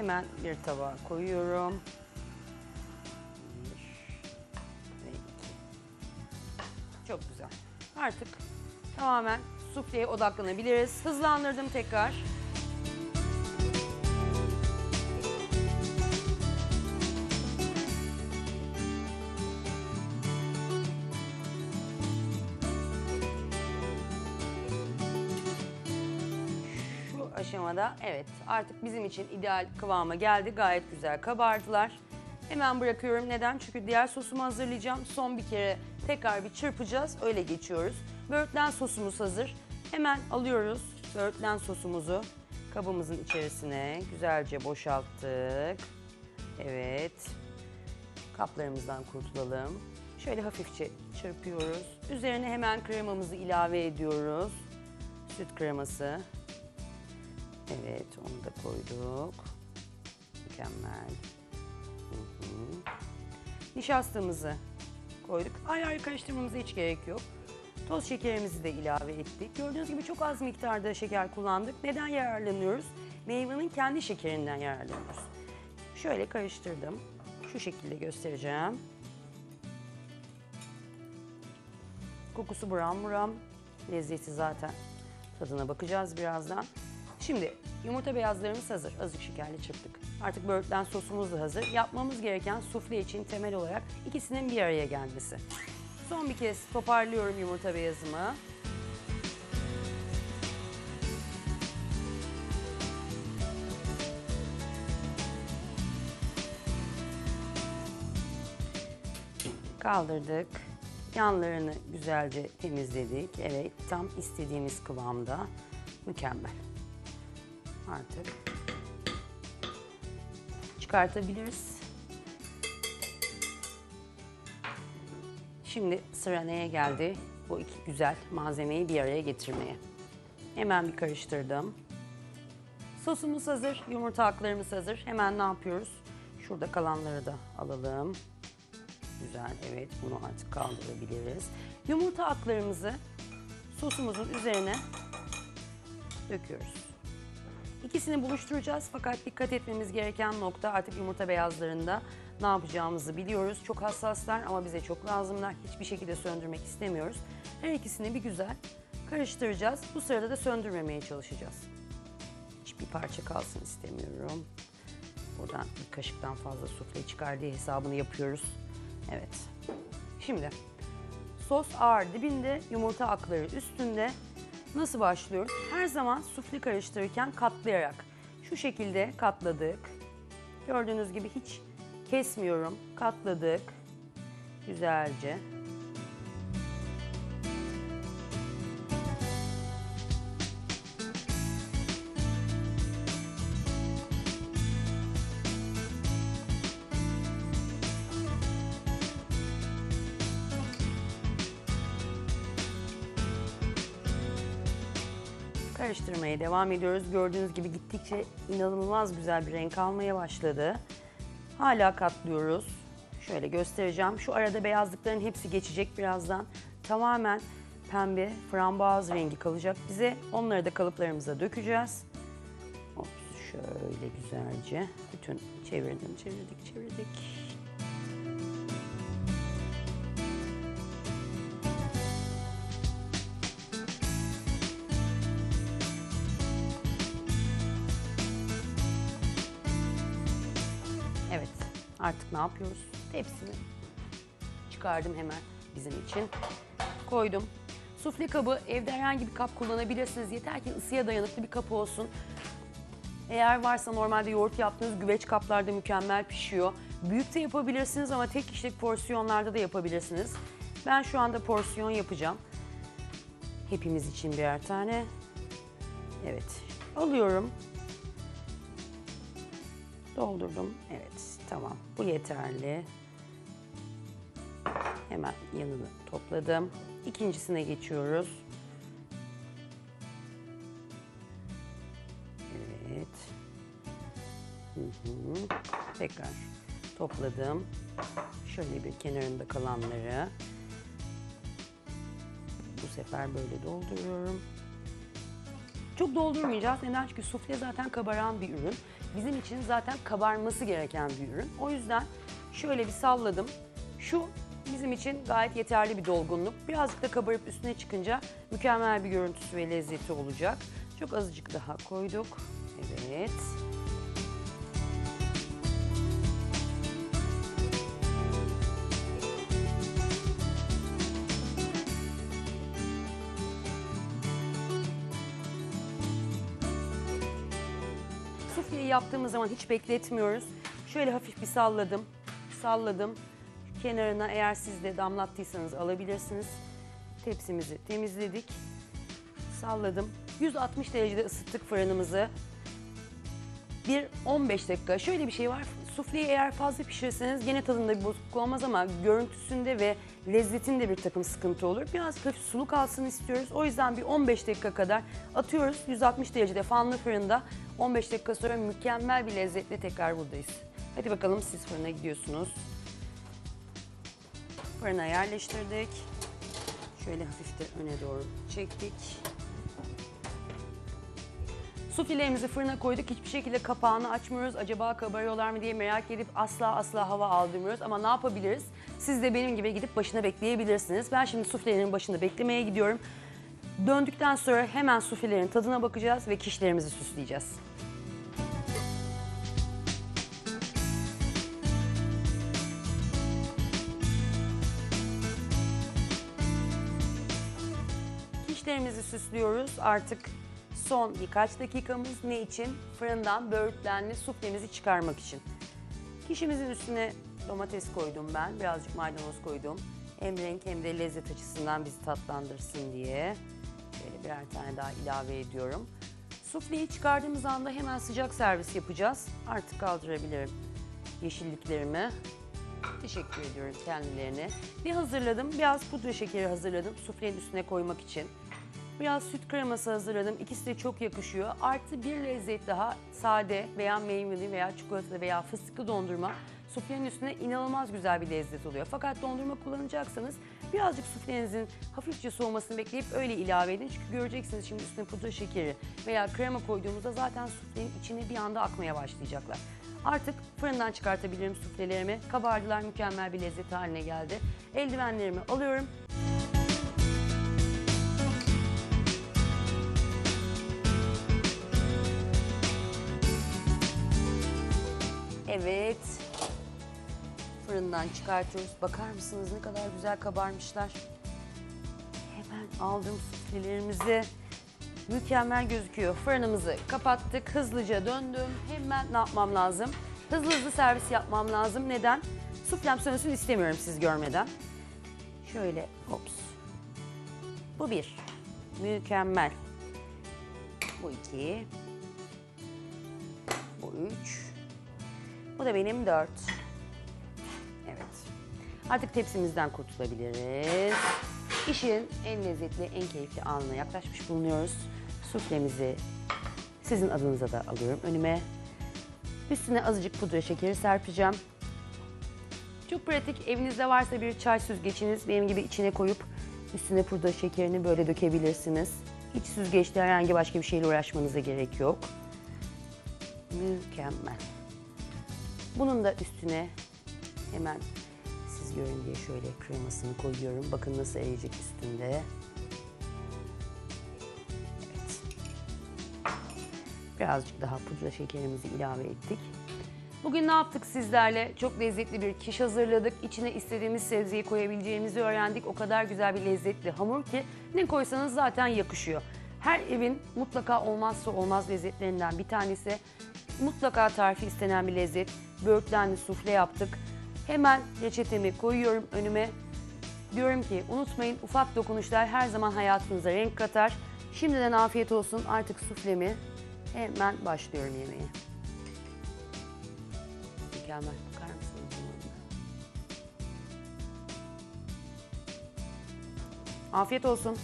Hemen bir tabağa koyuyorum. Bir ve iki. Çok güzel. Artık tamamen sufleye odaklanabiliriz. Hızlandırdım tekrar. Aşamada evet artık bizim için ideal kıvama geldi. Gayet güzel kabardılar. Hemen bırakıyorum. Neden? Çünkü diğer sosumu hazırlayacağım. Son bir kere tekrar bir çırpacağız. Öyle geçiyoruz. Böğürtlen sosumuz hazır. Hemen alıyoruz böğürtlen sosumuzu kabımızın içerisine güzelce boşalttık. Evet. Kaplarımızdan kurtulalım. Şöyle hafifçe çırpıyoruz. Üzerine hemen kremamızı ilave ediyoruz. Süt kreması. Evet, onu da koyduk. Mükemmel. Hı hı. Nişastamızı koyduk. Ayrı ayrı karıştırmamıza hiç gerek yok. Toz şekerimizi de ilave ettik. Gördüğünüz gibi çok az miktarda şeker kullandık. Neden yararlanıyoruz? Meyvenin kendi şekerinden yararlanıyoruz. Şöyle karıştırdım. Şu şekilde göstereceğim. Kokusu buram buram. Lezzeti zaten. Tadına bakacağız birazdan. Şimdi yumurta beyazlarımız hazır. Azıcık şekerli çırptık. Artık böğürtlen sosumuz da hazır. Yapmamız gereken sufle için temel olarak ikisinin bir araya gelmesi. Son bir kez toparlıyorum yumurta beyazımı. Kaldırdık. Yanlarını güzelce temizledik. Evet, tam istediğimiz kıvamda. Mükemmel. Artık çıkartabiliriz. Şimdi sıra neye geldi? Bu iki güzel malzemeyi bir araya getirmeye. Hemen bir karıştırdım. Sosumuz hazır, yumurta aklarımız hazır. Hemen ne yapıyoruz? Şurada kalanları da alalım. Güzel, evet bunu artık kaldırabiliriz. Yumurta aklarımızı sosumuzun üzerine döküyoruz. İkisini buluşturacağız fakat dikkat etmemiz gereken nokta artık yumurta beyazlarında ne yapacağımızı biliyoruz. Çok hassaslar ama bize çok lazımlar. Hiçbir şekilde söndürmek istemiyoruz. Her ikisini bir güzel karıştıracağız. Bu sırada da söndürmemeye çalışacağız. Hiçbir parça kalsın istemiyorum. Buradan bir kaşıktan fazla sufle çıkar diye hesabını yapıyoruz. Evet. Şimdi sos ağır dibinde, yumurta akları üstünde. Nasıl başlıyoruz? Her zaman sufle karıştırırken katlayarak. Şu şekilde katladık. Gördüğünüz gibi hiç kesmiyorum. Katladık. Güzelce. Karıştırmaya devam ediyoruz. Gördüğünüz gibi gittikçe inanılmaz güzel bir renk almaya başladı. Hala katlıyoruz. Şöyle göstereceğim. Şu arada beyazlıkların hepsi geçecek birazdan. Tamamen pembe frambuaz rengi kalacak bize. Onları da kalıplarımıza dökeceğiz. Hop, şöyle güzelce. Bütün çevirdim, çevirdik, çevirdik. Evet, artık ne yapıyoruz? Tepsini çıkardım hemen bizim için. Koydum. Sufle kabı evde herhangi bir kap kullanabilirsiniz. Yeter ki ısıya dayanıklı bir kap olsun. Eğer varsa normalde yoğurt yaptığınız güveç kaplarda mükemmel pişiyor. Büyük de yapabilirsiniz ama tek kişilik porsiyonlarda da yapabilirsiniz. Ben şu anda porsiyon yapacağım. Hepimiz için birer tane. Evet. Alıyorum. Doldurdum. Evet, tamam. Bu yeterli. Hemen yanını topladım. İkincisine geçiyoruz. Evet. Hı hı. Tekrar topladım. Şöyle bir kenarında kalanları. Bu sefer böyle dolduruyorum. Çok doldurmayacağız. Neden? Çünkü sufle zaten kabaran bir ürün. bizim için zaten kabarması gereken bir ürün. O yüzden şöyle bir salladım. Şu bizim için gayet yeterli bir dolgunluk. Birazcık da kabarıp üstüne çıkınca mükemmel bir görüntüsü ve lezzeti olacak. Çok azıcık daha koyduk. Evet. Yaptığımız zaman hiç bekletmiyoruz. Şöyle hafif bir salladım. Salladım. Kenarına eğer siz de damlattıysanız alabilirsiniz. Tepsimizi temizledik. Salladım. 160 derecede ısıttık fırınımızı. Bir 15 dakika. Şöyle bir şey var. Sufleyi eğer fazla pişirirseniz gene tadında bir bozukluk olmaz ama görüntüsünde ve lezzetinde bir takım sıkıntı olur. Biraz hafif sulu kalsın istiyoruz. O yüzden bir 15 dakika kadar atıyoruz. 160 derecede fanlı fırında 15 dakika sonra mükemmel bir lezzetle tekrar buradayız. Hadi bakalım siz fırına gidiyorsunuz. Fırına yerleştirdik. Şöyle hafif de öne doğru çektik. Suflelerimizi fırına koyduk. Hiçbir şekilde kapağını açmıyoruz. Acaba kabarıyorlar mı diye merak edip asla asla hava aldırmıyoruz. Ama ne yapabiliriz? Siz de benim gibi gidip başına bekleyebilirsiniz. Ben şimdi suflelerin başında beklemeye gidiyorum. Döndükten sonra hemen suflelerin tadına bakacağız ve kişilerimizi süsleyeceğiz. Kişlerimizi süslüyoruz. Artık son birkaç dakikamız ne için? Fırından böğürtlenli suflemizi çıkarmak için. Kişimizin üstüne domates koydum ben. Birazcık maydanoz koydum. Hem renk hem de lezzet açısından bizi tatlandırsın diye. Şöyle birer tane daha ilave ediyorum. Sufleyi çıkardığımız anda hemen sıcak servis yapacağız. Artık kaldırabilirim yeşilliklerimi. Teşekkür ediyorum kendilerine. Ne hazırladım? Biraz pudra şekeri hazırladım suflenin üstüne koymak için. Biraz süt kreması hazırladım. İkisi de çok yakışıyor. Artı bir lezzet daha sade veya meyveli veya çikolatalı veya fıstıklı dondurma suflenin üstüne inanılmaz güzel bir lezzet oluyor. Fakat dondurma kullanacaksanız birazcık suflenizin hafifçe soğumasını bekleyip öyle ilave edin. Çünkü göreceksiniz şimdi üstüne pudra şekeri veya krema koyduğumuzda zaten suflenin içine bir anda akmaya başlayacaklar. Artık fırından çıkartabilirim suflelerimi. Kabardılar mükemmel bir lezzet haline geldi. Eldivenlerimi alıyorum. Evet. Fırından çıkartıyoruz. Bakar mısınız ne kadar güzel kabarmışlar. Hemen aldım suflelerimizi. Mükemmel gözüküyor. Fırınımızı kapattık. Hızlıca döndüm. Hemen ne yapmam lazım? Hızlı hızlı servis yapmam lazım. Neden? Suflem sönsün istemiyorum siz görmeden. Şöyle hops. Bu bir. Mükemmel. Bu iki. Bu üç. Bu da benim dört. Evet. Artık tepsimizden kurtulabiliriz. İşin en lezzetli, en keyifli anına yaklaşmış bulunuyoruz. Suflemizi sizin adınıza da alıyorum önüme. Üstüne azıcık pudra şekeri serpeceğim. Çok pratik. Evinizde varsa bir çay süzgeciniz benim gibi içine koyup üstüne pudra şekerini böyle dökebilirsiniz. Hiç süzgeçte herhangi başka bir şeyle uğraşmanıza gerek yok. Mükemmel. Bunun da üstüne hemen siz görün diye şöyle kremasını koyuyorum. Bakın nasıl eriyecek üstünde. Evet. Birazcık daha pudra şekerimizi ilave ettik. Bugün ne yaptık sizlerle? Çok lezzetli bir kiş hazırladık. İçine istediğimiz sebzeyi koyabileceğimizi öğrendik. O kadar güzel bir lezzetli hamur ki ne koysanız zaten yakışıyor. Her evin mutlaka olmazsa olmaz lezzetlerinden bir tanesi. Mutlaka tarifi istenen bir lezzet. Böğürtlenli sufle yaptık. Hemen reçetemi koyuyorum önüme. Diyorum ki unutmayın ufak dokunuşlar her zaman hayatınıza renk katar. Şimdiden afiyet olsun artık suflemi hemen başlıyorum yemeğe. Mükemmel? Afiyet olsun.